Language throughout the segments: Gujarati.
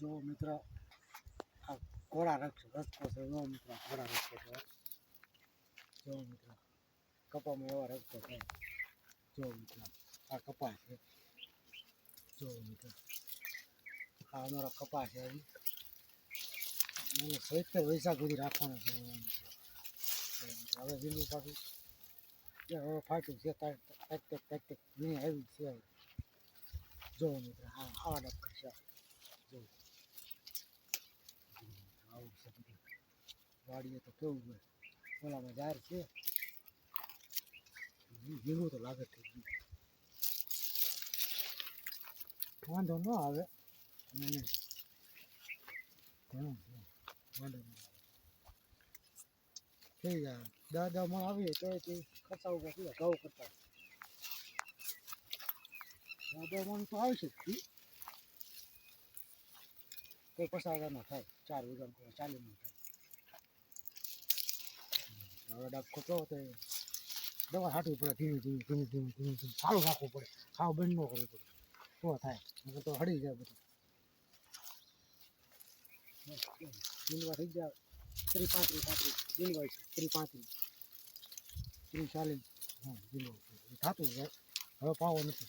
જો મિત્ર આ ઘોડા રક્ષ રસ્તો છે જો મિત્ર કોળા રસ્તો છે જો મિત્ર કપામાં એવા રસ્તો છે જો મિત્ર આ કપા છે જો મિત્ર આ અમારો કપા છે મને સત્તર વૈશાખ સુધી રાખવાનો છે. હવે લીલું પાછું હવે ફાટ્યું છે ટેક ટેક મેં તાક નહીં આવી છે. જો મિત્ર હા આવા ડબ કરશે જો આવું છે વાડીએ તો કેવું હોય. ઓલામાં જાર છે. જીવું તો લાગે થઈ વાંધો ન આવે. અને વાંધો ન આવે. થઈ જાય દાદામાં આવીએ તો ઉપર શું ઘઉં કરતા. દાદામાં તો આવશે જ. કોઈ પચાસ હજારનો થાય. ચાર વીઘાનો ચાલીસનો થાય હવે કેવો તો દવા છાંટવી પડે, ધીમે ધીમે ધીમે ધીમે ધીમે ધીમે. સારું રાખવું પડે. ખાવ બંધ ન કરવું પડે. તો થાય. તો હળી જાય બધું. જીનવા થઈ જાય ત્રી પાંત્રીસ. પાંત્રીસ જીનવા છે. ત્રીસ પાંત્રીસ ત્રી ચાલીસ હા જીનવા થતું જાય હવે પાવો નથી.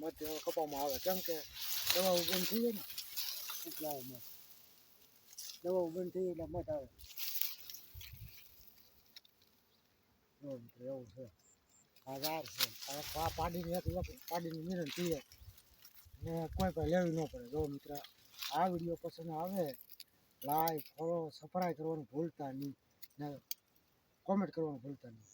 મધ્ય કપામાં આવે. કેમ કે દવાઓ બંધ થઈ ને આવે મધ બંધ થઈ એટલે મધ આવે. એવું છે. આ ઝાડ આ પાડીની એક પાડીને નિરણ પીએ ને કોઈ પણ લેવી ન પડે. જો મિત્ર, આ વીડિયો પસંદ આવે લાઈક ફોલો સબસ્ક્રાઈબ કરવાનું ભૂલતા નહીં. ને કોમેન્ટ કરવાનું ભૂલતા નહીં.